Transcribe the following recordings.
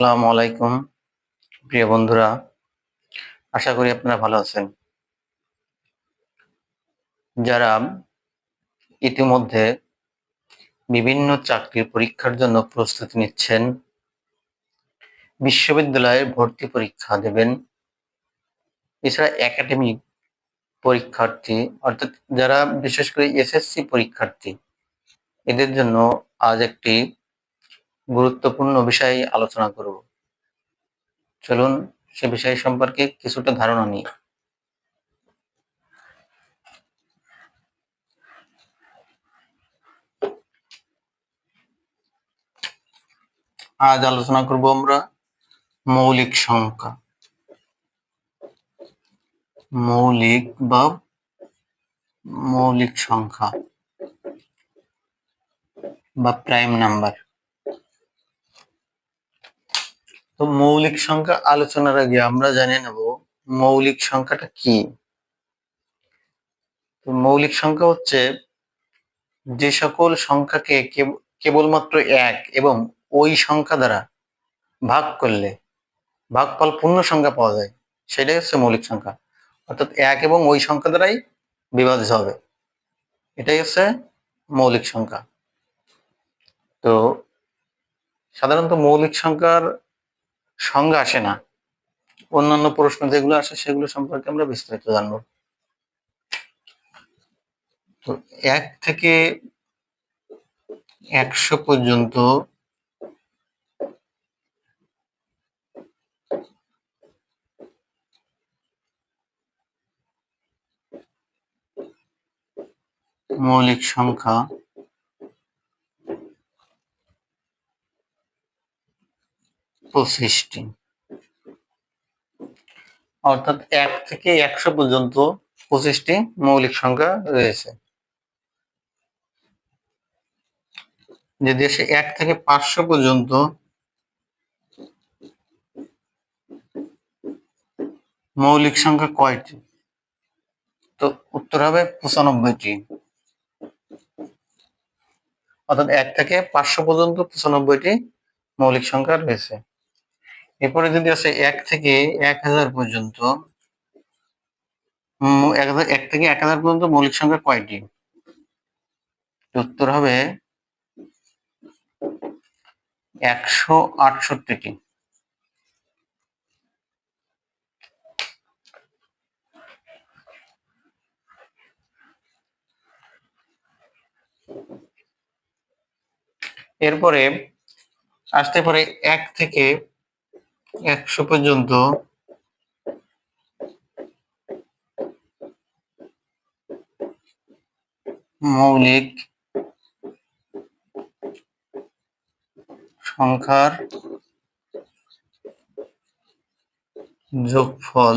আসসালামু আলাইকুম, প্রিয় বন্ধুরা। আশা করি আপনারা ভালো আছেন। যারা ইতিমধ্যে বিভিন্ন চাকরির পরীক্ষার জন্য প্রস্তুতি নিচ্ছেন, বিশ্ববিদ্যালয়ে ভর্তি পরীক্ষা দেবেন, এছাড়া একাডেমিক পরীক্ষার্থী, অর্থাৎ যারা বিশেষ করে এসএসসি পরীক্ষার্থী, এদের জন্য আজ একটি গুরুত্বপূর্ণ বিষয় আলোচনা করব। চলুন সে বিষয় সম্পর্কে কিছুটা ধারণা নিই। আজ আলোচনা করব আমরা মৌলিক সংখ্যা। মৌলিক বা মৌলিক সংখ্যা বা প্রাইম নাম্বার। তো মৌলিক সংখ্যা আলোচনার আগে আমরা জানিয়ে নেব মৌলিক সংখ্যাটা কি। তো মৌলিক সংখ্যা হচ্ছে যে সকল সংখ্যাকে কেবলমাত্র এক এবং ওই সংখ্যা দ্বারা ভাগ করলে ভাগফল পূর্ণ সংখ্যা পাওয়া যায়, সেটাই হচ্ছে মৌলিক সংখ্যা। অর্থাৎ এক এবং ওই সংখ্যা দ্বারাই বিভাজ্য হবে, এটাই হচ্ছে মৌলিক সংখ্যা। তো সাধারণত মৌলিক সংখ্যার সংজ্ঞা আসে না। অন্যান্য প্রশ্ন যেগুলো আসে সেগুলো সম্পর্কে আমরা বিস্তারিত জানব। তো এক থেকে একশো পর্যন্ত মৌলিক সংখ্যা পঁচিশটি অর্থাৎ এক থেকে একশো পর্যন্ত পঁচিশটি মৌলিক সংখ্যা রয়েছে। যে দেশে এক থেকে পাঁচশো পর্যন্ত মৌলিক সংখ্যা কয়টি? তো উত্তর হবে পঁচানব্বইটি। অর্থাৎ এক থেকে পাঁচশো পর্যন্ত পঁচানব্বইটি মৌলিক সংখ্যা রয়েছে। এরপরে যদি আছে এক থেকে এক হাজার পর্যন্ত। এক থেকে এক হাজার পর্যন্ত মৌলিক সংখ্যা কয়টি? উত্তর হবে একশো আটষট্টিটি। এরপরে আসতে পারে এক থেকে একশো পর্যন্ত। মৌলিক সংখ্যার যোগফল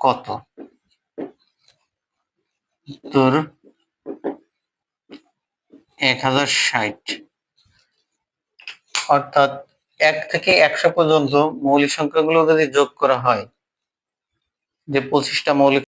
কত? উত্তর এক হাজার ষাট। অর্থাৎ এক থেকে একশো পর্যন্ত মৌলিক সংখ্যাগুলো যদি যোগ করা হয় যে পঁচিশটা মৌলিক